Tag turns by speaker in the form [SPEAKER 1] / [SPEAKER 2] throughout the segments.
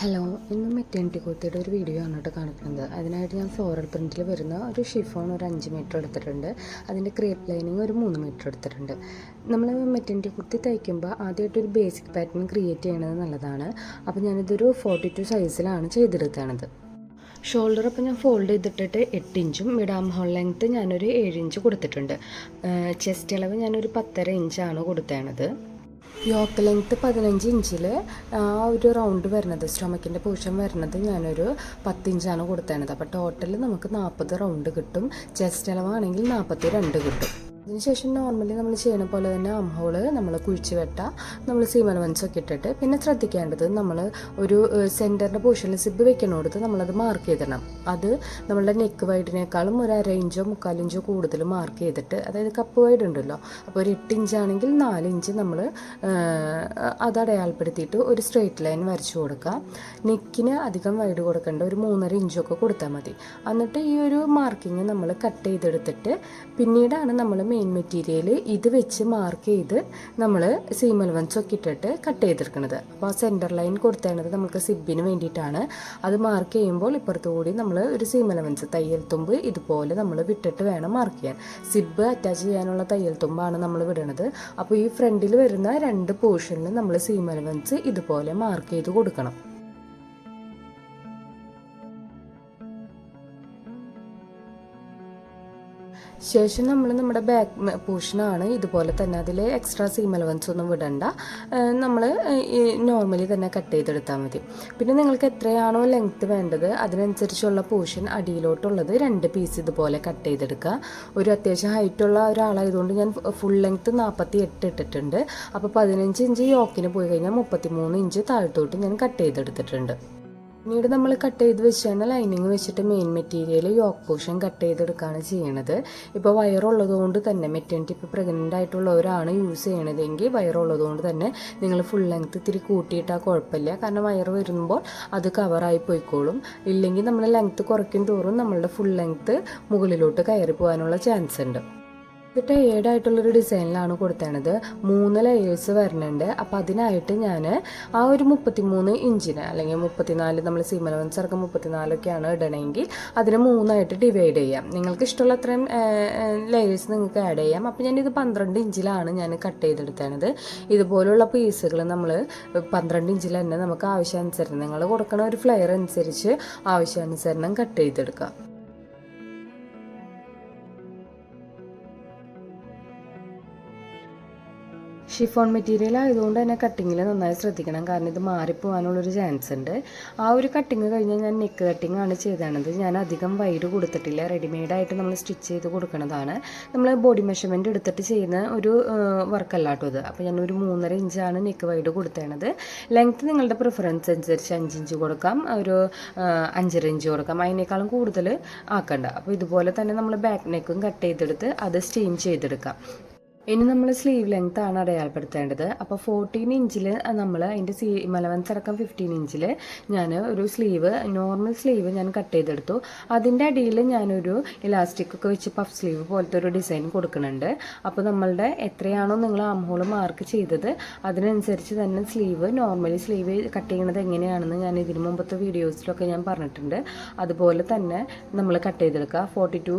[SPEAKER 1] Hello ഇന്ന് maternity കുർത്തിയുടെ ഒരു video ആണ് കാണിക്കുന്നത്. അതിനായിട്ട് ഞാൻ ഫ്ലോറൽ പ്രിന്റിൽ വരുന്ന ഒരു ഷിഫോൺ ഒരു അഞ്ച് മീറ്റർ എടുത്തിട്ടുണ്ട്. അതിന്റെ ക്രേപ്പ് ലൈനിങ് ഒരു മൂന്ന് മീറ്റർ എടുത്തിട്ടുണ്ട്. നമ്മൾ മെറ്റേണിറ്റി കുർത്തി തയ്ക്കുമ്പോൾ ആദ്യമായിട്ട് ഒരു ബേസിക് പാറ്റേൺ ക്രിയേറ്റ് ചെയ്യണത് നല്ലതാണ്. അപ്പോൾ ഞാനിതൊരു ഫോർട്ടി ടു സൈസിലാണ് ചെയ്തെടുത്തത് ഷോൾഡർ അപ്പോൾ ഞാൻ ഫോൾഡ് ചെയ്തിട്ടിട്ട് എട്ട് ഇഞ്ചും മിഡാം ഹോൾ ലെങ്ത്ത് ഞാനൊരു ഏഴ് ഇഞ്ച് കൊടുത്തിട്ടുണ്ട്. ചെസ്റ്റ് അളവ് ഞാനൊരു പത്തര ഇഞ്ചാണ് കൊടുത്തേണത്. യോക്ക് ലെങ്ത്ത് പതിനഞ്ച് ഇഞ്ചിൽ ആ ഒരു റൗണ്ട് വരുന്നത് സ്റ്റൊമക്കിന്റെ പോർഷൻ വരുന്നത് ഞാനൊരു പത്തിഞ്ചാണ് കൊടുത്തേണത്. അപ്പോൾ ടോട്ടൽ നമുക്ക് നാൽപ്പത് റൗണ്ട് കിട്ടും. ചെസ്റ്റ് അളവാണെങ്കിൽ നാൽപ്പത്തി രണ്ട് കിട്ടും. അതിനുശേഷം നോർമലി നമ്മൾ ചെയ്യണ പോലെ തന്നെ അംഹോൾ നമ്മൾ കുഴിച്ച് വെട്ട. നമ്മൾ സീമ അലവൻസ് ഒക്കെ ഇട്ടിട്ട് പിന്നെ ശ്രദ്ധിക്കേണ്ടത് നമ്മൾ ഒരു സെന്ററിന്റെ പൊസിഷനിൽ സിബ് വെക്കണോടത്ത് നമ്മളത് മാർക്ക് ചെയ്തിടണം. അത് നമ്മളുടെ നെക്ക് വൈഡിനേക്കാളും ഒരു അര ഇഞ്ചോ മുക്കാലിഞ്ചോ കൂടുതൽ മാർക്ക് ചെയ്തിട്ട് അതായത് കപ്പ് വൈഡ് ഉണ്ടല്ലോ അപ്പോൾ ഒരു എട്ട് ഇഞ്ചാണെങ്കിൽ നാല് ഇഞ്ച് നമ്മൾ അത് അടയാളപ്പെടുത്തിയിട്ട് ഒരു സ്ട്രെയിറ്റ് ലൈൻ വരച്ചു കൊടുക്കുക നെക്കിന് അധികം വൈഡ് കൊടുക്കേണ്ട ഒരു മൂന്നര ഇഞ്ചൊക്കെ കൊടുത്താൽ മതി. എന്നിട്ട് ഈ ഒരു മാർക്കിങ് നമ്മൾ കട്ട് ചെയ്തെടുത്തിട്ട് പിന്നീടാണ് നമ്മൾ മെയിൻ മെറ്റീരിയൽ ഇത് വെച്ച് മാർക്ക് ചെയ്ത് നമ്മൾ സീം വൺസൊക്കെ ഇട്ടിട്ട് കട്ട് ചെയ്തെടുക്കുന്നത് അപ്പോൾ ആ സെന്റർ ലൈൻ കൊടുത്തേണ്ടത് നമുക്ക് സിബിന് വേണ്ടിയിട്ടാണ്. അത് മാർക്ക് ചെയ്യുമ്പോൾ ഇപ്പുറത്തു കൂടി നമ്മൾ ഒരു സീം അലവൻസ് തയ്യൽ തുമ്പ് ഇതുപോലെ നമ്മൾ വിട്ടിട്ട് വേണം മാർക്ക് ചെയ്യാൻ. സിബ് അറ്റാച്ച് ചെയ്യാനുള്ള തയ്യൽ തുമ്പാണ് നമ്മൾ വിടുന്നത് അപ്പോൾ ഈ ഫ്രണ്ടിൽ വരുന്ന രണ്ട് പോർഷനിൽ നമ്മൾ സീം അലവൻസ് ഇതുപോലെ മാർക്ക് ചെയ്ത് കൊടുക്കണം. ശേഷം നമ്മൾ നമ്മുടെ ബാക്ക് പോർഷനാണ് ഇതുപോലെ തന്നെ അതിൽ എക്സ്ട്രാ സീം അലവൻസ് ഒന്നും വിടണ്ട. നമ്മൾ നോർമലി തന്നെ കട്ട് ചെയ്തെടുത്താൽ മതി. പിന്നെ നിങ്ങൾക്ക് എത്രയാണോ ലെങ്ത്ത് വേണ്ടത് അതിനനുസരിച്ചുള്ള പോർഷൻ അടിയിലോട്ടുള്ളത് രണ്ട് പീസ് ഇതുപോലെ കട്ട് ചെയ്തെടുക്കുക. ഒരു അത്യാവശ്യം ഹൈറ്റുള്ള ഒരാളായതുകൊണ്ട് ഞാൻ ഫുൾ ലെങ്ത്ത് നാൽപ്പത്തി എട്ട് ഇട്ടിട്ടുണ്ട്. അപ്പോൾ പതിനഞ്ച് ഇഞ്ച് യോക്കിന് പോയി കഴിഞ്ഞാൽ മുപ്പത്തി മൂന്ന് ഇഞ്ച് താഴത്തോട്ട് ഞാൻ കട്ട് ചെയ്തെടുത്തിട്ടുണ്ട്. പിന്നീട് നമ്മൾ കട്ട് ചെയ്ത് വെച്ചാണ് ലൈനിങ് വെച്ചിട്ട് main material yoke portion cut ചെയ്തെടുക്കുകയാണ് ചെയ്യണത്. ഇപ്പോൾ വയറുള്ളത് കൊണ്ട് തന്നെ മെറ്റേണിറ്റി ഇപ്പോൾ പ്രഗ്നന്റ് ആയിട്ടുള്ളവരാണ് യൂസ് ചെയ്യണതെങ്കിൽ വയറുള്ളത് കൊണ്ട് തന്നെ നിങ്ങൾ ഫുൾ ലെങ്ത് ഇത്തിരി കൂട്ടിയിട്ടാൽ കുഴപ്പമില്ല. കാരണം വയർ വരുമ്പോൾ അത് കവറായി പോയിക്കോളും. ഇല്ലെങ്കിൽ നമ്മൾ ലെങ്ത്ത് കുറയ്ക്കും തോറും നമ്മളുടെ ഫുൾ ലെങ്ത്ത് മുകളിലോട്ട് കയറി പോകാനുള്ള ചാൻസ് ഉണ്ട്. ഇത് ടയേർഡ് ആയിട്ടുള്ളൊരു ഡിസൈനിലാണ് കൊടുത്തേണത്. മൂന്ന് ലെയേഴ്സ് വരുന്നുണ്ട് അപ്പോൾ അതിനായിട്ട് ഞാൻ ആ ഒരു മുപ്പത്തിമൂന്ന് ഇഞ്ചിന് അല്ലെങ്കിൽ മുപ്പത്തിനാല് നമ്മൾ സീമലവൻസ് അടക്കം മുപ്പത്തിനാലൊക്കെയാണ് ഇടണമെങ്കിൽ അതിനെ മൂന്നായിട്ട് ഡിവൈഡ് ചെയ്യാം. നിങ്ങൾക്ക് ഇഷ്ടമുള്ള അത്രയും ലെയേഴ്സ് നിങ്ങൾക്ക് ആഡ് ചെയ്യാം. അപ്പോൾ ഇത് പന്ത്രണ്ട് ഇഞ്ചിലാണ് ഞാൻ കട്ട് ചെയ്തെടുത്തത് ഇതുപോലുള്ള പീസുകൾ നമ്മൾ പന്ത്രണ്ട് ഇഞ്ചിൽ തന്നെ നമുക്ക് ആവശ്യാനുസരണം നിങ്ങൾ കൊടുക്കുന്ന ഒരു ഫ്ലെയർ അനുസരിച്ച് ആവശ്യാനുസരണം കട്ട് ചെയ്തെടുക്കാം. ഷിഫോൺ മെറ്റീരിയൽ ആയതുകൊണ്ട് തന്നെ കട്ടിങ്ങിൽ നന്നായി ശ്രദ്ധിക്കണം. കാരണം ഇത് മാറിപ്പോകാനുള്ളൊരു ചാൻസ് ഉണ്ട്. ആ ഒരു കട്ടിങ് കഴിഞ്ഞാൽ ഞാൻ നെക്ക് കട്ടിങ് ആണ് ചെയ്തത്. ഞാൻ അധികം വൈഡ് കൊടുത്തിട്ടില്ല. റെഡിമെയ്ഡായിട്ട് നമ്മൾ സ്റ്റിച്ച് ചെയ്ത് കൊടുക്കുന്നതാണ്. നമ്മൾ ബോഡി മെഷർമെന്റ് എടുത്തിട്ട് ചെയ്യുന്ന ഒരു വർക്കല്ല കേട്ടോ ഇത്. അപ്പോൾ ഞാൻ ഒരു മൂന്നര ഇഞ്ചാണ് നെക്ക് വൈഡ് കൊടുത്തേണത്. ലെങ്ത്ത് നിങ്ങളുടെ പ്രിഫറൻസ് അനുസരിച്ച് അഞ്ച് ഇഞ്ച് കൊടുക്കാം. ഒരു അഞ്ചര ഇഞ്ച് കൊടുക്കാം. അതിനേക്കാളും കൂടുതൽ ആക്കണ്ട. അപ്പോൾ ഇതുപോലെ തന്നെ നമ്മൾ ബാക്ക് നെക്കും കട്ട് ചെയ്തെടുത്ത് അത് സ്റ്റീം ചെയ്തെടുക്കാം. ഇനി നമ്മൾ സ്ലീവ് ലെങ്ത് ആണ് അടയാളപ്പെടുത്തേണ്ടത്. അപ്പോൾ ഫോർട്ടീൻ ഇഞ്ചിൽ നമ്മൾ അതിന്റെ സീ മലവൻസ് അടക്കം ഫിഫ്റ്റീൻ ഇഞ്ചിൽ ഞാൻ ഒരു സ്ലീവ് നോർമൽ സ്ലീവ് ഞാൻ കട്ട് ചെയ്തെടുത്തു. അതിന്റെ അടിയിൽ ഞാനൊരു ഇലാസ്റ്റിക് ഒക്കെ വെച്ച് പഫ് സ്ലീവ് പോലത്തെ ഒരു ഡിസൈൻ കൊടുക്കുന്നുണ്ട്. അപ്പോൾ നമ്മളുടെ എത്രയാണോ നിങ്ങൾ ആംഹോൾ മാർക്ക് ചെയ്തത് അതിനനുസരിച്ച് തന്നെ സ്ലീവ് നോർമലി സ്ലീവ് കട്ട് ചെയ്യുന്നത് എങ്ങനെയാണെന്ന് ഞാൻ ഇതിനു മുമ്പത്തെ വീഡിയോസിലൊക്കെ ഞാൻ പറഞ്ഞിട്ടുണ്ട്. അതുപോലെ തന്നെ നമ്മൾ കട്ട് ചെയ്തെടുക്കുക. ഫോർട്ടി ടു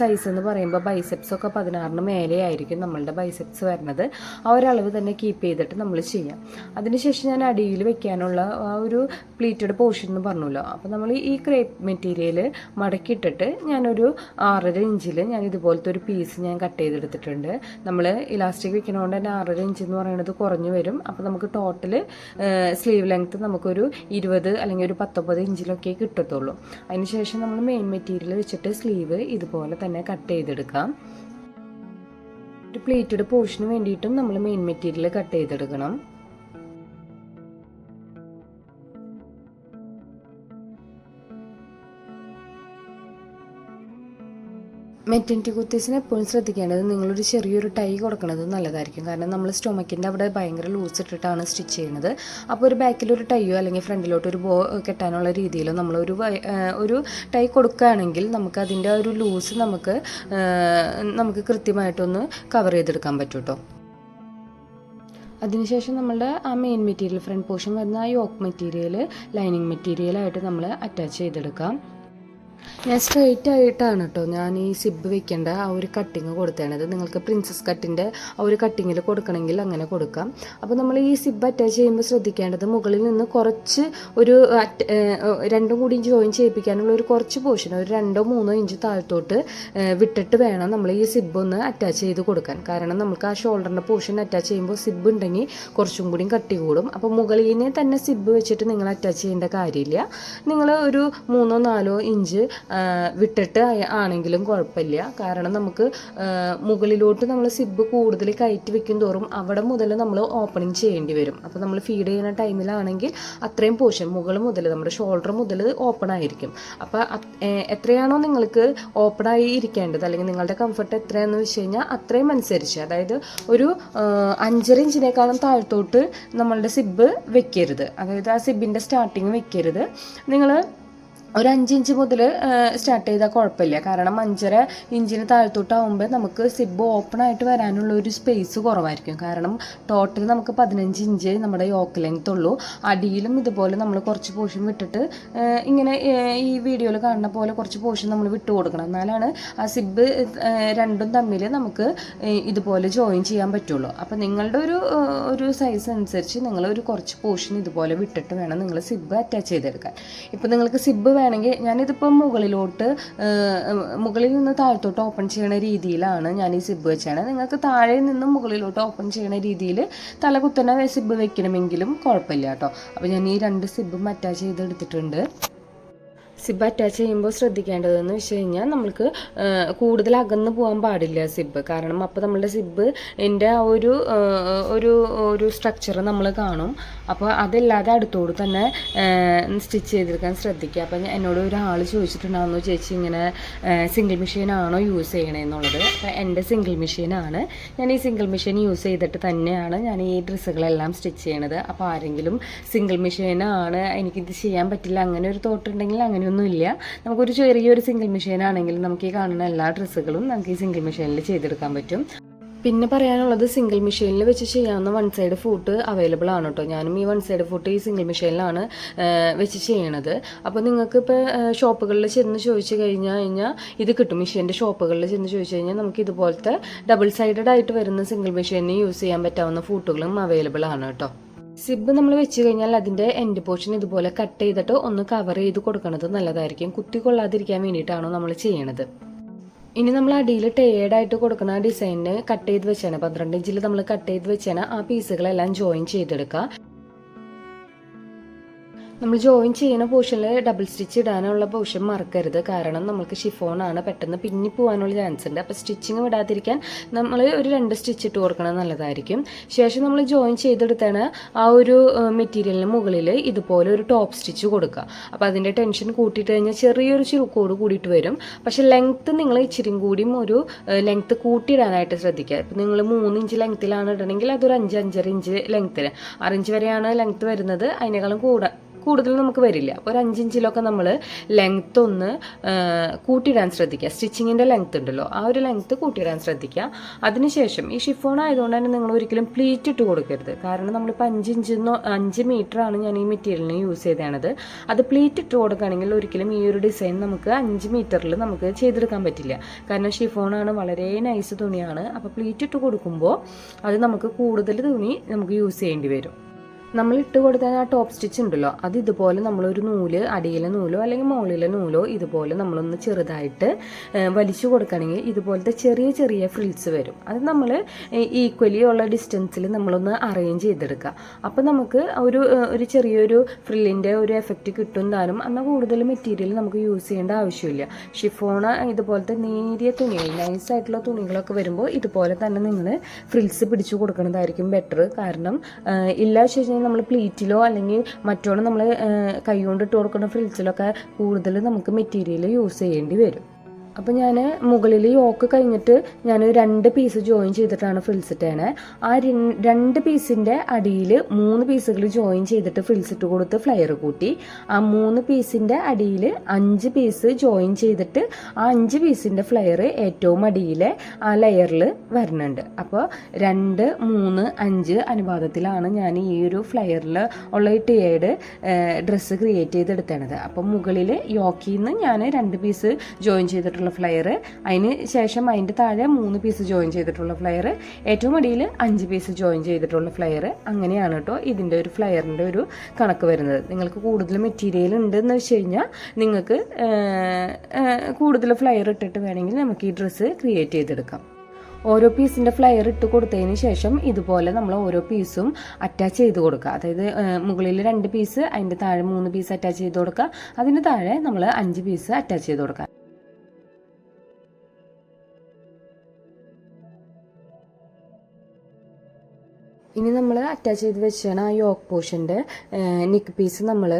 [SPEAKER 1] സൈസ് എന്ന് പറയുമ്പോൾ ബൈസെപ്സൊക്കെ പതിനാറിന് മേലെ ആയിരിക്കും നമ്മളുടെ ബൈസെപ്സ് വരുന്നത് ആ ഒരളവ് തന്നെ കീപ്പ് ചെയ്തിട്ട് നമ്മൾ ചെയ്യാം. അതിനുശേഷം ഞാൻ അടിയിൽ വെക്കാനുള്ള ആ ഒരു പ്ലീറ്റഡ് പോർഷൻ എന്ന് പറഞ്ഞല്ലോ. അപ്പോൾ നമ്മൾ ഈ ക്രേപ്പ് മെറ്റീരിയൽ മടക്കിയിട്ടിട്ട് ഞാനൊരു ആറര ഇഞ്ചിൽ ഞാൻ ഇതുപോലത്തെ ഒരു പീസ് ഞാൻ കട്ട് ചെയ്തെടുത്തിട്ടുണ്ട്. നമ്മൾ ഇലാസ്റ്റിക് വെക്കുന്നതുകൊണ്ട് തന്നെ ആറര ഇഞ്ച് എന്ന് പറയുന്നത് കുറഞ്ഞു വരും. അപ്പോൾ നമുക്ക് ടോട്ടൽ സ്ലീവ് ലെങ്ത്ത് നമുക്കൊരു ഇരുപത് അല്ലെങ്കിൽ ഒരു പത്തൊമ്പത് ഇഞ്ചിലൊക്കെ കിട്ടത്തുള്ളൂ. അതിനുശേഷം നമ്മൾ മെയിൻ മെറ്റീരിയൽ വെച്ചിട്ട് സ്ലീവ് ഇതുപോലെ തന്നെ കട്ട് ചെയ്തെടുക്കാം. ഒരു പ്ലേറ്റഡ് പോർഷന് വേണ്ടിയിട്ടും നമ്മൾ മെയിൻ മെറ്റീരിയൽ കട്ട് ചെയ്തെടുക്കണം. മെറ്റന്റി കുത്തീസിന് എപ്പോഴും ശ്രദ്ധിക്കേണ്ടത് നിങ്ങളൊരു ചെറിയൊരു ടൈ കൊടുക്കുന്നത് നല്ലതായിരിക്കും. കാരണം നമ്മൾ സ്റ്റൊമക്കിന്റെ അവിടെ ഭയങ്കര ലൂസ് ഇട്ടിട്ടാണ് സ്റ്റിച്ച് ചെയ്യുന്നത്. അപ്പോൾ ഒരു ബാക്കിലൊരു ടൈയോ അല്ലെങ്കിൽ ഫ്രണ്ടിലോട്ട് ഒരു ബോ കെട്ടാനുള്ള രീതിയിലോ നമ്മളൊരു ഒരു ടൈ കൊടുക്കുകയാണെങ്കിൽ നമുക്ക് അതിന്റെ ഒരു ലൂസ് നമുക്ക് നമുക്ക് കൃത്യമായിട്ടൊന്ന് കവർ ചെയ്തെടുക്കാൻ പറ്റും കേട്ടോ അതിനുശേഷം നമ്മളുടെ ആ മെയിൻ മെറ്റീരിയൽ ഫ്രണ്ട് പോർഷൻ വരുന്ന ആ യോക്ക് മെറ്റീരിയൽ ലൈനിങ് മെറ്റീരിയലായിട്ട് നമ്മൾ അറ്റാച്ച് ചെയ്തെടുക്കാം. ഞാൻ സ്ട്രെയിറ്റ് ആയിട്ടാണ് കേട്ടോ ഞാൻ ഈ സിബ് വെക്കേണ്ട ആ ഒരു കട്ടിങ് കൊടുത്തേണത് നിങ്ങൾക്ക് പ്രിൻസസ് കട്ടിന്റെ ആ ഒരു കട്ടിങ്ങിൽ കൊടുക്കണമെങ്കിൽ അങ്ങനെ കൊടുക്കാം. അപ്പോൾ നമ്മൾ ഈ സിബ് അറ്റാച്ച് ചെയ്യുമ്പോൾ ശ്രദ്ധിക്കേണ്ടത് മുകളിൽ നിന്ന് കുറച്ച് ഒരു രണ്ടും കൂടി ജോയിൻ ചെയ്യിപ്പിക്കാനുള്ള ഒരു കുറച്ച് പോർഷൻ ഒരു രണ്ടോ മൂന്നോ ഇഞ്ച് താഴത്തോട്ട് വിട്ടിട്ട് വേണം നമ്മൾ ഈ സിബ് ഒന്ന് അറ്റാച്ച് ചെയ്ത് കൊടുക്കാൻ. കാരണം നമുക്ക് ആ ഷോൾഡറിന്റെ പോർഷൻ അറ്റാച്ച് ചെയ്യുമ്പോൾ സിബ് ഉണ്ടെങ്കിൽ കുറച്ചും കൂടി കട്ടി കൂടും. അപ്പോൾ മുകളിൽ തന്നെ സിബ് വെച്ചിട്ട് നിങ്ങൾ അറ്റാച്ച് ചെയ്യേണ്ട കാര്യമില്ല. നിങ്ങൾ ഒരു മൂന്നോ നാലോ ഇഞ്ച് വിട്ടിട്ട് ആണെങ്കിലും കുഴപ്പമില്ല. കാരണം നമുക്ക് മുകളിലോട്ട് നമ്മൾ സിബ് കൂടുതൽ കയറ്റി വെക്കും തോറും അവിടെ മുതൽ നമ്മൾ ഓപ്പണിങ് ചെയ്യേണ്ടി വരും. അപ്പോൾ നമ്മൾ ഫീഡ് ചെയ്യുന്ന ടൈമിലാണെങ്കിൽ അത്രയും പോർഷൻ മുകൾ മുതൽ നമ്മുടെ ഷോൾഡർ മുതൽ ഓപ്പൺ ആയിരിക്കും. അപ്പോൾ എത്രയാണോ നിങ്ങൾക്ക് ഓപ്പൺ ആയി ഇരിക്കേണ്ടത് അല്ലെങ്കിൽ നിങ്ങളുടെ കംഫർട്ട് എത്രയാണെന്ന് വെച്ച് കഴിഞ്ഞാൽ അത്രയും അനുസരിച്ച് അതായത് ഒരു അഞ്ചര ഇഞ്ചിനേക്കാളും താഴത്തോട്ട് നമ്മളുടെ സിബ് വെക്കരുത്. അതായത് ആ സിബിന്റെ സ്റ്റാർട്ടിങ് വെക്കരുത്. നിങ്ങൾ ഒരു അഞ്ച് ഇഞ്ച് മുതൽ സ്റ്റാർട്ട് ചെയ്താൽ കുഴപ്പമില്ല കാരണം അഞ്ചര ഇഞ്ചിന് താഴത്തോട്ടാവുമ്പോൾ നമുക്ക് സിബ് ഓപ്പൺ ആയിട്ട് വരാനുള്ള ഒരു സ്പേസ് കുറവായിരിക്കും. കാരണം ടോട്ടൽ നമുക്ക് പതിനഞ്ച് ഇഞ്ച് നമ്മുടെ യോക്ക് ലെങ്ത് ഉള്ളൂ. അടിയിലും ഇതുപോലെ നമ്മൾ കുറച്ച് പോഷൻ വിട്ടിട്ട് ഇങ്ങനെ ഈ വീഡിയോയിൽ കാണുന്ന പോലെ കുറച്ച് പോഷൻ നമ്മൾ വിട്ടു കൊടുക്കണം. എന്നാലാണ് ആ സിബ് രണ്ടും തമ്മിൽ നമുക്ക് ഇതുപോലെ ജോയിൻ ചെയ്യാൻ പറ്റുള്ളൂ. അപ്പോൾ നിങ്ങളുടെ ഒരു ഒരു സൈസ് അനുസരിച്ച് നിങ്ങൾ ഒരു കുറച്ച് പോഷൻ ഇതുപോലെ വിട്ടിട്ട് വേണം നിങ്ങൾ സിബ് അറ്റാച്ച് ചെയ്തെടുക്കാൻ. ഇപ്പോൾ നിങ്ങൾക്ക് സിബ് വേണമെങ്കിൽ ഞാനിതിപ്പോൾ മുകളിലോട്ട് മുകളിൽ നിന്ന് താഴത്തോട്ട് ഓപ്പൺ ചെയ്യണ രീതിയിലാണ് ഞാൻ ഈ സിബ് വെച്ചാണ്. നിങ്ങൾക്ക് താഴെ നിന്ന് മുകളിലോട്ട് ഓപ്പൺ ചെയ്യണ രീതിയിൽ തല തലകുത്തനെ സിബ് വെക്കണമെങ്കിലും കുഴപ്പമില്ല കേട്ടോ. അപ്പോൾ ഞാൻ ഈ രണ്ട് സിബും അറ്റാച്ച് ചെയ്തെടുത്തിട്ടുണ്ട്. സിബ് അറ്റാച്ച് ചെയ്യുമ്പോൾ ശ്രദ്ധിക്കേണ്ടതെന്ന് വെച്ച് കഴിഞ്ഞാൽ നമ്മൾക്ക് കൂടുതൽ അകന്ന് പോകാൻ പാടില്ല സിബ്. കാരണം അപ്പോൾ നമ്മളുടെ സിബ് എന്റെ ആ ഒരു ഒരു ഒരു സ്ട്രക്ചർ നമ്മൾ കാണും. അപ്പോൾ അതല്ലാതെ അടുത്തോട് തന്നെ സ്റ്റിച്ച് ചെയ്തെടുക്കാൻ ശ്രദ്ധിക്കുക. അപ്പം എന്നോട് ഒരാൾ ചോദിച്ചിട്ടുണ്ടായിരുന്നു ചേച്ചി ഇങ്ങനെ സിംഗിൾ മെഷീൻ ആണോ യൂസ് ചെയ്യണമെന്നുള്ളത് അപ്പോൾ എന്റെ സിംഗിൾ മെഷീനാണ് ഞാൻ ഈ സിംഗിൾ മെഷീൻ യൂസ് ചെയ്തിട്ട് തന്നെയാണ് ഞാൻ ഈ ഡ്രസ്സുകളെല്ലാം സ്റ്റിച്ച് ചെയ്യണത്. അപ്പോൾ ആരെങ്കിലും സിംഗിൾ മെഷീനാണ് എനിക്കിത് ചെയ്യാൻ പറ്റില്ല അങ്ങനെ ഒരു തോട്ട് ഉണ്ടെങ്കിൽ അങ്ങനെയൊന്നും ഇല്ല. നമുക്കൊരു ചെറിയൊരു സിംഗിൾ മെഷീൻ ആണെങ്കിൽ നമുക്ക് ഈ കാണുന്ന എല്ലാ ഡ്രസ്സുകളും നമുക്ക് ഈ സിംഗിൾ മെഷീനിൽ ചെയ്തെടുക്കാൻ പറ്റും. പിന്നെ പറയാനുള്ളത് സിംഗിൾ മെഷീനിൽ വെച്ച് ചെയ്യാവുന്ന വൺ സൈഡ് ഫൂട്ട് അവൈലബിൾ ആണ് കേട്ടോ ഞാനും ഈ വൺ സൈഡ് ഫൂട്ട് ഈ സിംഗിൾ മെഷീനിലാണ് വെച്ച് ചെയ്യണത്. അപ്പോൾ നിങ്ങൾക്ക് ഇപ്പോൾ ഷോപ്പുകളിൽ ചെന്ന് ചോദിച്ചു കഴിഞ്ഞാൽ കഴിഞ്ഞാൽ ഇത് കിട്ടും. മെഷീന്റെ ഷോപ്പുകളിൽ ചെന്ന് ചോദിച്ചു കഴിഞ്ഞാൽ നമുക്ക് ഇതുപോലത്തെ ഡബിൾ സൈഡഡ് ആയിട്ട് വരുന്ന സിംഗിൾ മെഷീനിന് യൂസ് ചെയ്യാൻ പറ്റാവുന്ന ഫൂട്ടുകളും അവൈലബിൾ ആണ് കേട്ടോ സിബ് നമ്മൾ വെച്ച് കഴിഞ്ഞാൽ അതിന്റെ എൻഡ് പോർഷൻ ഇതുപോലെ കട്ട് ചെയ്തിട്ട് ഒന്ന് കവർ ചെയ്ത് കൊടുക്കുന്നത് നല്ലതായിരിക്കും. കുത്തി കൊള്ളാതിരിക്കാൻ വേണ്ടിയിട്ടാണ് നമ്മൾ ചെയ്യണത്. ഇനി നമ്മൾ അടിയിൽ ടേഡായിട്ട് കൊടുക്കുന്ന ഡിസൈനിന് കട്ട് ചെയ്ത് വെച്ചാണ് പന്ത്രണ്ട് ഇഞ്ചിൽ നമ്മൾ കട്ട് ചെയ്ത് വെച്ചാണ് ആ പീസുകളെല്ലാം ജോയിൻ ചെയ്തെടുക്കുക നമ്മൾ ജോയിൻ ചെയ്യുന്ന പോർഷനിൽ ഡബിൾ സ്റ്റിച്ച് ഇടാനുള്ള പോർഷൻ മറക്കരുത്. കാരണം നമുക്ക് ഷിഫോണാണ് പെട്ടെന്ന് പിന്നി പോകാനുള്ള ചാൻസ് ഉണ്ട്. അപ്പോൾ സ്റ്റിച്ചിങ് വിടാതിരിക്കാൻ നമ്മൾ ഒരു രണ്ട് സ്റ്റിച്ച് ഇട്ട് കൊടുക്കണം നല്ലതായിരിക്കും. ശേഷം നമ്മൾ ജോയിൻ ചെയ്തെടുത്താണ് ആ ഒരു മെറ്റീരിയലിന് മുകളിൽ ഇതുപോലെ ഒരു ടോപ്പ് സ്റ്റിച്ച് കൊടുക്കുക. അപ്പോൾ അതിന്റെ ടെൻഷൻ കൂട്ടിയിട്ട് കഴിഞ്ഞാൽ ചെറിയൊരു ചുരുക്കോട് കൂടിയിട്ട് വരും. പക്ഷേ ലെങ്ത്ത് നിങ്ങൾ ഇച്ചിരി കൂടിയും ഒരു ലെങ്ത്ത് കൂട്ടിയിടാനായിട്ട് ശ്രദ്ധിക്കുക. ഇപ്പോൾ നിങ്ങൾ മൂന്ന് ഇഞ്ച് ലെങ്ത്തിലാണ് ഇടണമെങ്കിൽ അതൊരു അഞ്ച് അഞ്ചര ഇഞ്ച് ലെങ്ത്തിൽ ആറിഞ്ച് വരെയാണ് ലെങ്ത്ത് വരുന്നത്. അതിനേക്കാളും കൂടെ കൂടുതൽ നമുക്ക് വരില്ല. ഒരു അഞ്ചിഞ്ചിലൊക്കെ നമ്മൾ ലെങ്ത്ത് ഒന്ന് കൂട്ടിയിടാൻ ശ്രദ്ധിക്കുക. സ്റ്റിച്ചിങ്ങിന്റെ ലെങ്ത് ഉണ്ടല്ലോ. ആ ഒരു ലെങ്ത്ത് കൂട്ടിയിടാൻ ശ്രദ്ധിക്കുക. അതിനുശേഷം ഈ ഷിഫോൺ ആയതുകൊണ്ട് തന്നെ നിങ്ങൾ ഒരിക്കലും പ്ലീറ്റ് ഇട്ട് കൊടുക്കരുത്. കാരണം നമ്മളിപ്പോൾ അഞ്ച് ഇഞ്ചിന്നോ അഞ്ച് മീറ്ററാണ് ഞാൻ ഈ മെറ്റീരിയലിന് യൂസ് ചെയ്തത് അത് പ്ലീറ്റ് ഇട്ട് കൊടുക്കുകയാണെങ്കിൽ ഒരിക്കലും ഈ ഒരു ഡിസൈൻ നമുക്ക് അഞ്ച് മീറ്ററിൽ നമുക്ക് ചെയ്തെടുക്കാൻ പറ്റില്ല. കാരണം ഷിഫോണാണ് വളരെ നൈസ് തുണിയാണ്. അപ്പോൾ പ്ലീറ്റ് ഇട്ട് കൊടുക്കുമ്പോൾ അത് നമുക്ക് കൂടുതൽ തുണി നമുക്ക് യൂസ് ചെയ്യേണ്ടി വരും. നമ്മൾ ഇട്ട് കൊടുത്താൽ ആ ടോപ്പ് സ്റ്റിച്ച് ഉണ്ടല്ലോ. അത് ഇതുപോലെ നമ്മളൊരു നൂൽ അടിയിലെ നൂലോ അല്ലെങ്കിൽ മുകളിലെ നൂലോ ഇതുപോലെ നമ്മളൊന്ന് ചെറുതായിട്ട് വലിച്ചു കൊടുക്കുകയാണെങ്കിൽ ഇതുപോലത്തെ ചെറിയ ചെറിയ ഫ്രിൽസ് വരും. അത് നമ്മൾ ഈക്വലി ഉള്ള ഡിസ്റ്റൻസിൽ നമ്മളൊന്ന് അറേഞ്ച് ചെയ്തെടുക്കുക. അപ്പോൾ നമുക്ക് ഒരു ഒരു ചെറിയൊരു ഫ്രില്ലിന്റെ ഒരു എഫക്റ്റ് കിട്ടും താനും. എന്നാൽ കൂടുതൽ മെറ്റീരിയൽ നമുക്ക് യൂസ് ചെയ്യേണ്ട ആവശ്യമില്ല. ഷിഫോണ ഇതുപോലത്തെ നേരിയ തുണികൾ നൈസായിട്ടുള്ള തുണികളൊക്കെ വരുമ്പോൾ ഇതുപോലെ തന്നെ നിങ്ങൾ ഫ്രിൽസ് പിടിച്ചു കൊടുക്കുന്നതായിരിക്കും ബെറ്റർ കാരണം ഇല്ലാ വെച്ച് നമ്മൾ പ്ലേറ്റിലോ അല്ലെങ്കിൽ മറ്റോളം നമ്മൾ കൈകൊണ്ട് ഇട്ട് കൊടുക്കുന്ന ഫ്രിൽസിലൊക്കെ കൂടുതൽ നമുക്ക് മെറ്റീരിയൽ യൂസ് ചെയ്യേണ്ടി വരും. അപ്പോൾ ഞാൻ മുകളിൽ യോക്ക് കഴിഞ്ഞിട്ട് ഞാൻ രണ്ട് പീസ് ജോയിൻ ചെയ്തിട്ടാണ് ഫ്രിൽസ് ആ രണ്ട് പീസിന്റെ അടിയിൽ മൂന്ന് പീസുകൾ ജോയിൻ ചെയ്തിട്ട് ഫ്രിൽസ് ഇട്ട് കൊടുത്ത് ഫ്ലയർ കൂട്ടി. ആ മൂന്ന് പീസിന്റെ അടിയിൽ അഞ്ച് പീസ് ജോയിൻ ചെയ്തിട്ട് ആ അഞ്ച് പീസിന്റെ ഫ്ലയർ ഏറ്റവും അടിയിലെ ആ ലെയറിൽ വരുന്നുണ്ട്. അപ്പോൾ രണ്ട് മൂന്ന് അഞ്ച് അനുപാതത്തിലാണ് ഞാൻ ഈ ഒരു ഫ്ലയറിൽ ഉള്ള ടിയേഡ് ഡ്രസ്സ് ക്രിയേറ്റ് ചെയ്തെടുത്തേണത്. അപ്പോൾ മുകളിൽ യോക്കിൽ നിന്ന് ഞാൻ രണ്ട് പീസ് ജോയിൻ ചെയ്തിട്ടുള്ള ഫ്ലയർ അതിന് ശേഷം അതിന്റെ താഴെ മൂന്ന് പീസ് ജോയിൻ ചെയ്തിട്ടുള്ള ഫ്ലയർ ഏറ്റവും അടിയിൽ അഞ്ച് പീസ് ജോയിൻ ചെയ്തിട്ടുള്ള ഫ്ലയർ അങ്ങനെയാണ് കേട്ടോ ഇതിന്റെ ഒരു ഫ്ലയറിന്റെ ഒരു കണക്ക് വരുന്നത്. നിങ്ങൾക്ക് കൂടുതൽ മെറ്റീരിയൽ ഉണ്ടെന്ന് വെച്ച് കഴിഞ്ഞാൽ നിങ്ങൾക്ക് കൂടുതൽ ഫ്ലയർ ഇട്ടിട്ട് വേണമെങ്കിൽ നമുക്ക് ഈ ഡ്രസ്സ് ക്രിയേറ്റ് ചെയ്തെടുക്കാം. ഓരോ പീസിന്റെ ഫ്ലയർ ഇട്ട് കൊടുത്തതിന് ശേഷം ഇതുപോലെ നമ്മൾ ഓരോ പീസും അറ്റാച്ച് ചെയ്ത് കൊടുക്കുക. അതായത് മുകളിൽ രണ്ട് പീസ് അതിന്റെ താഴെ മൂന്ന് പീസ് അറ്റാച്ച് ചെയ്ത് കൊടുക്കുക. അതിന് താഴെ നമ്മൾ അഞ്ച് പീസ് അറ്റാച്ച് ചെയ്ത് കൊടുക്കുക. ഇനി നമ്മൾ അറ്റാച്ച് ചെയ്ത് വെച്ചാണ് ആ യോക്ക് പോർഷന്റെ നെക്ക് പീസ് നമ്മൾ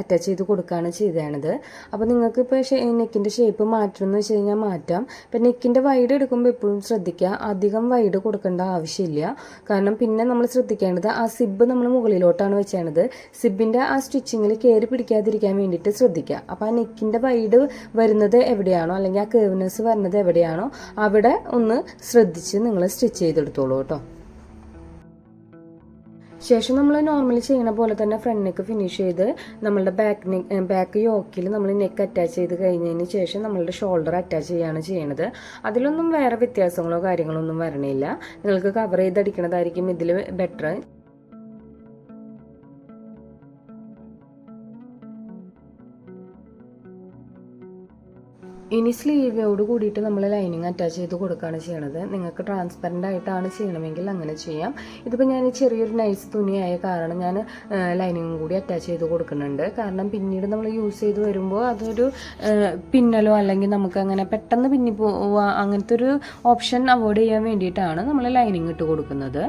[SPEAKER 1] അറ്റാച്ച് ചെയ്ത് കൊടുക്കുകയാണ് ചെയ്തതാണത് അപ്പോൾ നിങ്ങൾക്ക് ഇപ്പോൾ നെക്കിന്റെ ഷേപ്പ് മാറ്റണം എന്ന് വെച്ച് കഴിഞ്ഞാൽ മാറ്റാം. ഇപ്പം നെക്കിന്റെ വൈഡ് എടുക്കുമ്പോൾ എപ്പോഴും ശ്രദ്ധിക്കുക അധികം വൈഡ് കൊടുക്കേണ്ട ആവശ്യമില്ല. കാരണം പിന്നെ നമ്മൾ ശ്രദ്ധിക്കേണ്ടത് ആ സിബ് നമ്മൾ മുകളിലോട്ടാണ് വെച്ചേണത്. സിബിന്റെ ആ സ്റ്റിച്ചിങ്ങിൽ കയറി പിടിക്കാതിരിക്കാൻ വേണ്ടിയിട്ട് ശ്രദ്ധിക്കുക അപ്പോൾ ആ നെക്കിന്റെ വൈഡ് വരുന്നത് എവിടെയാണോ അല്ലെങ്കിൽ ആ കേവ്നെസ് വരുന്നത് എവിടെയാണോ അവിടെ ഒന്ന് ശ്രദ്ധിച്ച് നിങ്ങൾ സ്റ്റിച്ച് ചെയ്തെടുത്തോളൂ കേട്ടോ. ശേഷം നമ്മൾ നോർമലി ചെയ്യണ പോലെ തന്നെ ഫ്രണ്ട് നെക്ക് ഫിനിഷ് ചെയ്ത് നമ്മളുടെ ബാക്ക് നെക്ക് ബാക്ക് യോക്കിൽ നമ്മൾ നെക്ക് അറ്റാച്ച് ചെയ്ത് കഴിഞ്ഞതിന് ശേഷം നമ്മളുടെ ഷോൾഡർ അറ്റാച്ച് ചെയ്യാണ് ചെയ്യണത്. അതിലൊന്നും വേറെ വ്യത്യാസങ്ങളോ കാര്യങ്ങളോ ഒന്നും വരണില്ല. നിങ്ങൾക്ക് കവർ ചെയ്തടിക്കണതായിരിക്കും ഇതിൽ ബെറ്റർ ഇനി സ്ലീവോട് കൂടിയിട്ട് നമ്മൾ ലൈനിങ് അറ്റാച്ച് ചെയ്ത് കൊടുക്കുകയാണ് ചെയ്യണത്. നിങ്ങൾക്ക് ട്രാൻസ്പെറന്റ് ആയിട്ടാണ് ചെയ്യണമെങ്കിൽ അങ്ങനെ ചെയ്യാം. ഇതിപ്പോൾ ഞാൻ ചെറിയൊരു നൈസ് തുണിയായ കാരണം ഞാൻ ലൈനിങ്ങും കൂടി അറ്റാച്ച് ചെയ്ത് കൊടുക്കുന്നുണ്ട്. കാരണം പിന്നീട് നമ്മൾ യൂസ് ചെയ്ത് വരുമ്പോൾ അതൊരു പിന്നലോ അല്ലെങ്കിൽ നമുക്ക് അങ്ങനെ പെട്ടെന്ന് പിന്നി അങ്ങനത്തെ ഒരു ഓപ്ഷൻ അവോയ്ഡ് ചെയ്യാൻ വേണ്ടിയിട്ടാണ് നമ്മൾ ലൈനിങ് ഇട്ട് കൊടുക്കുന്നത്.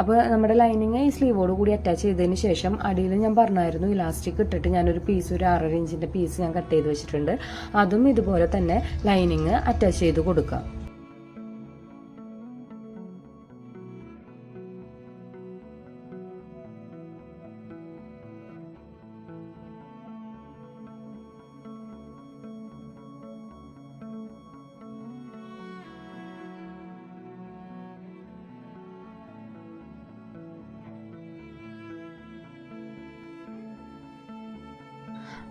[SPEAKER 1] അപ്പോൾ നമ്മുടെ ലൈനിങ് ഈ സ്ലീവോട് കൂടി അറ്റാച്ച് ചെയ്തതിന് ശേഷം അടിയിൽ ഞാൻ പറഞ്ഞായിരുന്നു ഇലാസ്റ്റിക് ഇട്ടിട്ട് ഞാനൊരു പീസ് ഒരു ആറര ഇഞ്ചിന്റെ പീസ് ഞാൻ കട്ട് ചെയ്ത് വെച്ചിട്ടുണ്ട്. അതും ഇതുപോലെ തന്നെ ലൈനിങ് അറ്റാച്ച് ചെയ്ത് കൊടുക്കാം.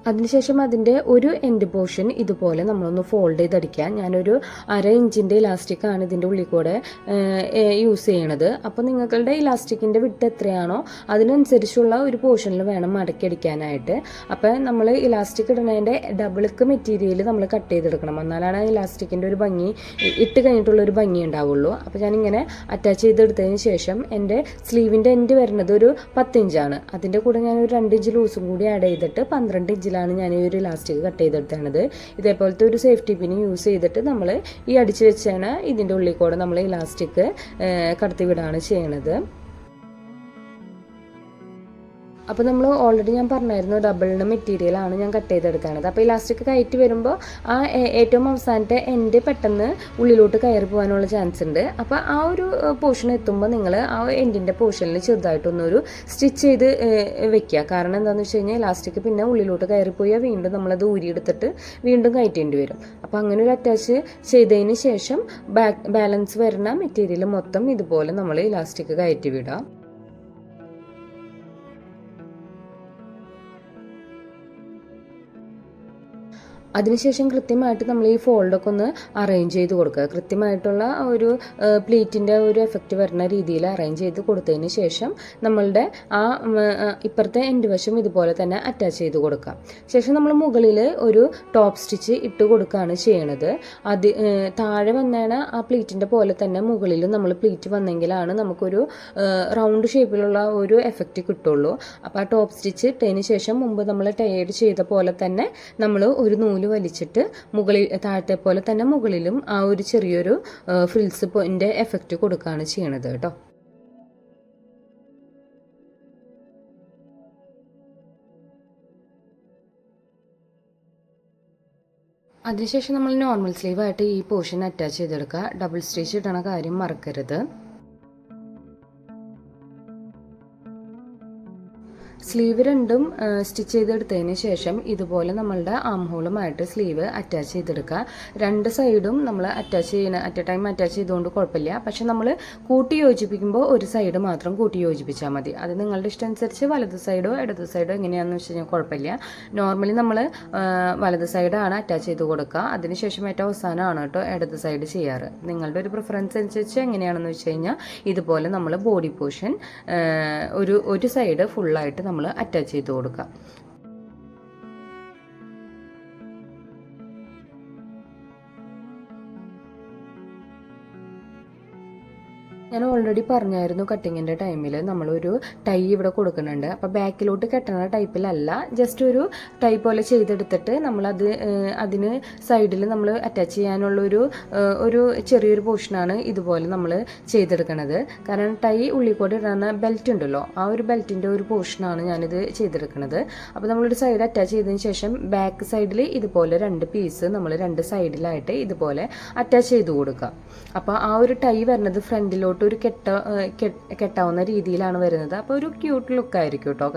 [SPEAKER 1] അതിനുശേഷം അതിന്റെ ഒരു എൻഡ് പോർഷൻ ഇതുപോലെ നമ്മളൊന്ന് ഫോൾഡ് ചെയ്തടിക്കുക ഞാനൊരു അര ഇഞ്ചിന്റെ ഇലാസ്റ്റിക്കാണ് ഇതിന്റെ ഉള്ളിൽ കൂടെ യൂസ് ചെയ്യണത്. അപ്പോൾ നിങ്ങളുടെ ഇലാസ്റ്റിക്കിന്റെ വിട്ട് എത്രയാണോ അതിനനുസരിച്ചുള്ള ഒരു പോർഷനിൽ വേണം മടക്കിയടിക്കാനായിട്ട്. അപ്പോൾ നമ്മൾ ഇലാസ്റ്റിക് ഇടുന്നതിന്റെ ഡബിൾക്ക് മെറ്റീരിയൽ നമ്മൾ കട്ട് ചെയ്തെടുക്കണം. എന്നാലാണ് ഇലാസ്റ്റിക്കിന്റെ ഒരു ഭംഗി ഇട്ട് കഴിഞ്ഞിട്ടുള്ള ഒരു ഭംഗി ഉണ്ടാവുള്ളൂ. അപ്പോൾ ഞാനിങ്ങനെ അറ്റാച്ച് ചെയ്തെടുത്തതിന് ശേഷം എന്റെ സ്ലീവിന്റെ എൻഡ് വരുന്നത് ഒരു പത്ത് ഇഞ്ചാണ്. അതിന്റെ കൂടെ ഞാൻ ഒരു രണ്ട് ഇഞ്ച് ലൂസും കൂടി ആഡ് ചെയ്തിട്ട് പന്ത്രണ്ട് ഇഞ്ചിലാണ് ഞാൻ ഈ ഒരു ഇലാസ്റ്റിക് കട്ട് ചെയ്തെടുത്തത്. ഇതേപോലത്തെ ഒരു സേഫ്റ്റി പിൻ യൂസ് ചെയ്തിട്ട് നമ്മൾ ഈ അടിച്ചു വെച്ചാണ് ഇതിന്റെ ഉള്ളിൽ കൂടെ നമ്മൾ ഇലാസ്റ്റിക് കടത്തി വിടാണ് ചെയ്യണത്. അപ്പോൾ നമ്മൾ ഓൾറെഡി ഞാൻ പറഞ്ഞായിരുന്നു ഡബിളിന് മെറ്റീരിയലാണ് ഞാൻ കട്ട് ചെയ്തെടുക്കുന്നത് അപ്പോൾ ഇലാസ്റ്റിക് കയറ്റി വരുമ്പോൾ ആ ഏറ്റവും അവസാനത്തെ എന്റെ പെട്ടെന്ന് ഉള്ളിലോട്ട് കയറി പോകാനുള്ള ചാൻസ് ഉണ്ട്. അപ്പോൾ ആ ഒരു പോർഷൻ എത്തുമ്പോൾ നിങ്ങൾ ആ എൻഡിന്റെ പോർഷനിൽ ചെറുതായിട്ടൊന്നൊരു സ്റ്റിച്ച് ചെയ്ത് വെക്കുക കാരണം എന്താണെന്ന് വെച്ച് കഴിഞ്ഞാൽ ഇലാസ്റ്റിക് പിന്നെ ഉള്ളിലോട്ട് കയറിപ്പോയാൽ വീണ്ടും നമ്മളത് ഊരിയെടുത്തിട്ട് വീണ്ടും കയറ്റേണ്ടി വരും. അപ്പോൾ അങ്ങനെ ഒരു അറ്റാച്ച് ചെയ്തതിന് ശേഷം ബാലൻസ് വരുന്ന മെറ്റീരിയൽ മൊത്തം ഇതുപോലെ നമ്മൾ ഇലാസ്റ്റിക് കയറ്റി വിടാം. അതിനുശേഷം കൃത്യമായിട്ട് നമ്മൾ ഈ ഫോൾഡൊക്കെ ഒന്ന് അറേഞ്ച് ചെയ്ത് കൊടുക്കുക. കൃത്യമായിട്ടുള്ള ഒരു പ്ലേറ്റിന്റെ ഒരു എഫക്റ്റ് വരുന്ന രീതിയിൽ അറേഞ്ച് ചെയ്ത് കൊടുത്തതിന് ശേഷം നമ്മളുടെ ആ ഇപ്പുറത്തെ എൻഡ് വശം ഇതുപോലെ തന്നെ അറ്റാച്ച് ചെയ്ത് കൊടുക്കാം ശേഷം നമ്മൾ മുകളിൽ ഒരു ടോപ്പ് സ്റ്റിച്ച് ഇട്ട് കൊടുക്കുകയാണ് ചെയ്യണത്. അത് താഴെ വന്നാണ് ആ പ്ലീറ്റിന്റെ പോലെ തന്നെ മുകളിൽ നമ്മൾ പ്ലീറ്റ് വന്നെങ്കിലാണ് നമുക്കൊരു റൗണ്ട് ഷേപ്പിലുള്ള ഒരു എഫക്റ്റ് കിട്ടുള്ളൂ. അപ്പോൾ ആ ടോപ്പ് സ്റ്റിച്ച് ഇട്ടതിന് ശേഷം മുമ്പ് നമ്മൾ ടയേർഡ് ചെയ്ത പോലെ തന്നെ നമ്മൾ ഒരു നൂൽ വലിച്ചിട്ട് മുകളിൽ താഴത്തെ പോലെ തന്നെ മുകളിലും ആ ഒരു ചെറിയൊരു ഫ്രിൽസ് പോയിന്റെ എഫക്റ്റ് കൊടുക്കുകയാണ് ചെയ്യണത് കേട്ടോ. അതിനുശേഷം നമ്മൾ നോർമൽ സ്ലീവായിട്ട് ഈ പോർഷൻ അറ്റാച്ച് ചെയ്തെടുക്കുക. ഡബിൾ സ്റ്റിച്ച് ഇടണ കാര്യം മറക്കരുത്. സ്ലീവ് രണ്ടും സ്റ്റിച്ച് ചെയ്തെടുത്തതിന് ശേഷം ഇതുപോലെ നമ്മളുടെ ആം ഹോളുമായിട്ട് സ്ലീവ് അറ്റാച്ച് ചെയ്തെടുക്കുക. രണ്ട് സൈഡും നമ്മൾ അറ്റാച്ച് ചെയ്യുന്ന അറ്റ് എ ടൈം അറ്റാച്ച് ചെയ്തുകൊണ്ട് കുഴപ്പമില്ല. പക്ഷെ നമ്മൾ കൂട്ടി യോജിപ്പിക്കുമ്പോൾ ഒരു സൈഡ് മാത്രം കൂട്ടി യോജിപ്പിച്ചാൽ മതി. അത് നിങ്ങളുടെ ഇഷ്ടം അനുസരിച്ച് വലത് സൈഡോ ഇടത് സൈഡോ എങ്ങനെയാണെന്ന് വെച്ച് കഴിഞ്ഞാൽ കുഴപ്പമില്ല. നോർമലി നമ്മൾ വലത് സൈഡാണ് അറ്റാച്ച് ചെയ്ത് കൊടുക്കുക. അതിനുശേഷം ഏറ്റവും അവസാനമാണ് കേട്ടോ ഇടത് സൈഡ് ചെയ്യാറ്. നിങ്ങളുടെ ഒരു പ്രിഫറൻസ് അനുസരിച്ച് എങ്ങനെയാണെന്ന് വെച്ച് കഴിഞ്ഞാൽ ഇതുപോലെ നമ്മൾ ബോഡി പോർഷൻ ഒരു ഒരു സൈഡ് ഫുള്ളായിട്ട് നമ്മൾ അറ്റാച്ച് ചെയ്ത് കൊടുക്കുക ഞാൻ ഓൾറെഡി പറഞ്ഞായിരുന്നു കട്ടിങ്ങിന്റെ ടൈമിൽ നമ്മളൊരു ടൈ ഇവിടെ കൊടുക്കുന്നുണ്ട്. അപ്പോൾ ബാക്കിലോട്ട് കെട്ടണ ടൈപ്പിലല്ല ജസ്റ്റ് ഒരു ടൈ പോലെ ചെയ്തെടുത്തിട്ട് നമ്മളത് അതിന് സൈഡിൽ നമ്മൾ അറ്റാച്ച് ചെയ്യാനുള്ളൊരു ഒരു ചെറിയൊരു പോർഷനാണ് ഇതുപോലെ നമ്മൾ ചെയ്തെടുക്കണത്. കാരണം ടൈ ഉള്ളിക്കോട്ട് കൂടെ ഇടുന്ന ബെൽറ്റ് ഉണ്ടല്ലോ ആ ഒരു ബെൽറ്റിന്റെ ഒരു പോർഷനാണ് ഞാനിത് ചെയ്തെടുക്കുന്നത് അപ്പോൾ നമ്മളൊരു സൈഡ് അറ്റാച്ച് ചെയ്തതിന് ശേഷം ബാക്ക് സൈഡിൽ ഇതുപോലെ രണ്ട് പീസ് നമ്മൾ രണ്ട് സൈഡിലായിട്ട് ഇതുപോലെ അറ്റാച്ച് ചെയ്ത് കൊടുക്കുക. അപ്പോൾ ആ ഒരു ടൈ വരുന്നത് ഫ്രണ്ടിലോട്ട് ഒരു കെട്ട കെട്ടാവുന്ന രീതിയിലാണ് വരുന്നത്. അപ്പോൾ ഒരു ക്യൂട്ട് ലുക്ക് ആയിരിക്കും കേട്ടോ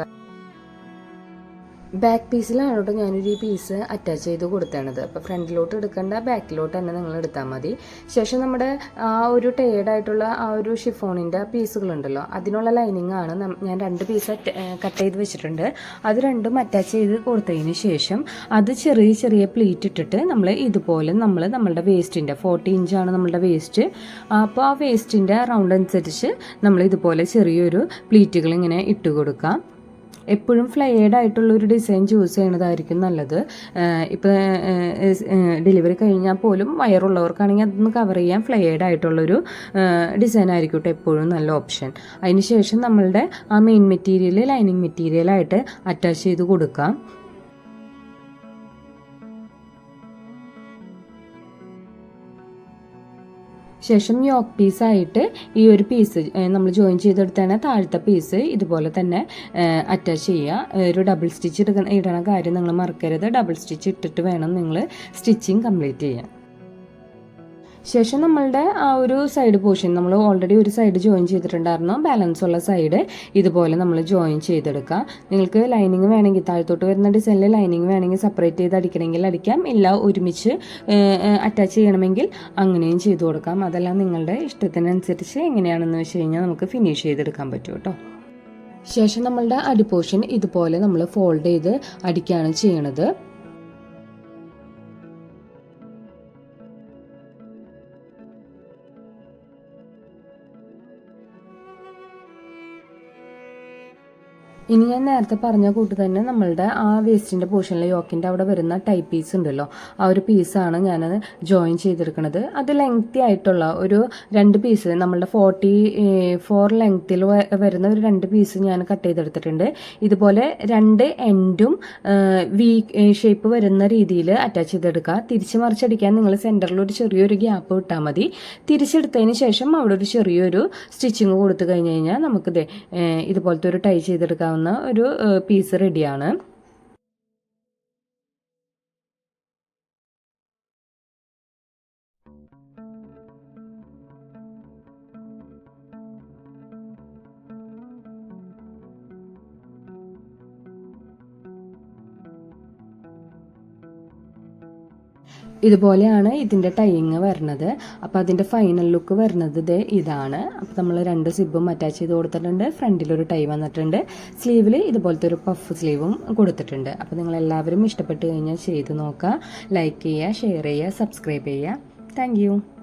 [SPEAKER 1] ബാക്ക് പീസിലാണ് കേട്ടോ ഞാനൊരു പീസ് അറ്റാച്ച് ചെയ്ത് കൊടുത്തേണത്. അപ്പോൾ ഫ്രണ്ടിലോട്ട് എടുക്കേണ്ട ബാക്കിലോട്ട് തന്നെ നിങ്ങൾ എടുത്താൽ മതി. ശേഷം നമ്മുടെ ആ ഒരു ടേഡായിട്ടുള്ള ആ ഒരു ഷിഫോണിന്റെ പീസുകളുണ്ടല്ലോ അതിനുള്ള ലൈനിങ് ആണ് ഞാൻ രണ്ട് പീസ് കട്ട് ചെയ്ത് വെച്ചിട്ടുണ്ട്. അത് രണ്ടും അറ്റാച്ച് ചെയ്ത് കൊടുത്തതിന് ശേഷം അത് ചെറിയ ചെറിയ പ്ലീറ്റ് ഇട്ടിട്ട് നമ്മൾ ഇതുപോലെ നമ്മൾ നമ്മളുടെ വേസ്റ്റിന്റെ ഫോർട്ടി ഇഞ്ചാണ് നമ്മളുടെ വേസ്റ്റ് അപ്പോൾ ആ വേസ്റ്റിന്റെ റൗണ്ട് അനുസരിച്ച് നമ്മൾ ഇതുപോലെ ചെറിയൊരു പ്ലീറ്റുകൾ ഇങ്ങനെ ഇട്ട് കൊടുക്കാം. എപ്പോഴും ഫ്ലൈഡ് ആയിട്ടുള്ള ഒരു ഡിസൈൻ ചൂസ് ചെയ്യണതായിരിക്കും നല്ലത്. ഇപ്പോൾ ഡെലിവറി കഴിഞ്ഞാൽ പോലും വയറുള്ളവർക്കാണെങ്കിൽ അതൊന്ന് കവർ ചെയ്യാൻ ഫ്ലൈഡ് ആയിട്ടുള്ളൊരു ഡിസൈൻ ആയിരിക്കും എപ്പോഴും നല്ല ഓപ്ഷൻ അതിന് ശേഷം നമ്മളുടെ ആ മെയിൻ മെറ്റീരിയൽ ലൈനിങ് മെറ്റീരിയലായിട്ട് അറ്റാച്ച് ചെയ്ത് കൊടുക്കാം. ശേഷം യോക്ക് പീസായിട്ട് ഈ ഒരു പീസ് നമ്മൾ ജോയിൻ ചെയ്തെടുത്താണ് താഴത്തെ പീസ് ഇതുപോലെ തന്നെ അറ്റാച്ച് ചെയ്യുക. ഒരു ഡബിൾ സ്റ്റിച്ച് ഇടുന്ന ഇടണ കാര്യം നിങ്ങൾ മറക്കരുത്. ഡബിൾ സ്റ്റിച്ച് ഇട്ടിട്ട് വേണം നിങ്ങൾ സ്റ്റിച്ചിങ് കംപ്ലീറ്റ് ചെയ്യാൻ. ശേഷം നമ്മളുടെ ആ ഒരു സൈഡ് പോർഷൻ നമ്മൾ ഓൾറെഡി ഒരു സൈഡ് ജോയിൻ ചെയ്തിട്ടുണ്ടായിരുന്നു. ബാലൻസ് ഉള്ള സൈഡ് ഇതുപോലെ നമ്മൾ ജോയിൻ ചെയ്തെടുക്കാം നിങ്ങൾക്ക് ലൈനിങ് വേണമെങ്കിൽ താഴത്തോട്ട് വരുന്ന ഡിസൈനിൽ ലൈനിങ് വേണമെങ്കിൽ സെപ്പറേറ്റ് ചെയ്ത് അടിക്കണമെങ്കിൽ അടിക്കാം. ഇല്ല ഒരുമിച്ച് അറ്റാച്ച് ചെയ്യണമെങ്കിൽ അങ്ങനെയും ചെയ്തു കൊടുക്കാം. അതെല്ലാം നിങ്ങളുടെ ഇഷ്ടത്തിനനുസരിച്ച് എങ്ങനെയാണെന്ന് വെച്ച് കഴിഞ്ഞാൽ നമുക്ക് ഫിനിഷ് ചെയ്തെടുക്കാൻ പറ്റും കേട്ടോ. ശേഷം നമ്മളുടെ അടി പോർഷൻ ഇതുപോലെ നമ്മൾ ഫോൾഡ് ചെയ്ത് അടിക്കുകയാണ് ചെയ്യണത്. ഇനി ഞാൻ നേരത്തെ പറഞ്ഞ കൂട്ട് തന്നെ നമ്മളുടെ ആ വേസ്റ്റിന്റെ പോർഷനിലെ യോക്കിന്റെ അവിടെ വരുന്ന ടൈപ്പ് പീസ് ഉണ്ടല്ലോ. ആ ഒരു പീസാണ് ഞാൻ ജോയിൻ ചെയ്തെടുക്കുന്നത് അത് ലെങ്തി ആയിട്ടുള്ള ഒരു രണ്ട് പീസ് നമ്മളുടെ ഫോർട്ടി ഫോർ ലെങ്ത്തിൽ വരുന്ന ഒരു രണ്ട് പീസ് ഞാൻ കട്ട് ചെയ്തെടുത്തിട്ടുണ്ട്. ഇതുപോലെ രണ്ട് എൻഡും വി ഷേപ്പ് വരുന്ന രീതിയിൽ അറ്റാച്ച് ചെയ്തെടുക്കുക. തിരിച്ച് മറിച്ചടിക്കാൻ നിങ്ങൾ സെന്ററിൽ ഒരു ചെറിയൊരു ഗ്യാപ്പ് വിട്ടാൽ മതി. തിരിച്ചെടുത്തതിന് ശേഷം അവിടെ ഒരു ചെറിയൊരു സ്റ്റിച്ചിങ് കൊടുത്തു കഴിഞ്ഞ് കഴിഞ്ഞാൽ നമുക്കിത് ഇതുപോലത്തെ ഒരു ടൈ ചെയ്തെടുക്കാവുന്ന ഒരു പീസ് റെഡിയാണ് ഇതുപോലെയാണ് ഇതിന്റെ ടൈയിങ് വരുന്നത്. അപ്പോൾ അതിന്റെ ഫൈനൽ ലുക്ക് വരുന്നത് ദേ ഇതാണ്. അപ്പോൾ നമ്മൾ രണ്ട് സിബും അറ്റാച്ച് ചെയ്ത് കൊടുത്തിട്ടുണ്ട്. ഫ്രണ്ടിലൊരു ടൈ വന്നിട്ടുണ്ട്. സ്ലീവിൽ ഇതുപോലത്തെ ഒരു പഫ് സ്ലീവും കൊടുത്തിട്ടുണ്ട്. അപ്പോൾ നിങ്ങൾ എല്ലാവരും ഇഷ്ടപ്പെട്ട് കഴിഞ്ഞാൽ ചെയ്ത് നോക്കുക ലൈക്ക് ചെയ്യുക ഷെയർ ചെയ്യുക സബ്സ്ക്രൈബ് ചെയ്യുക താങ്ക്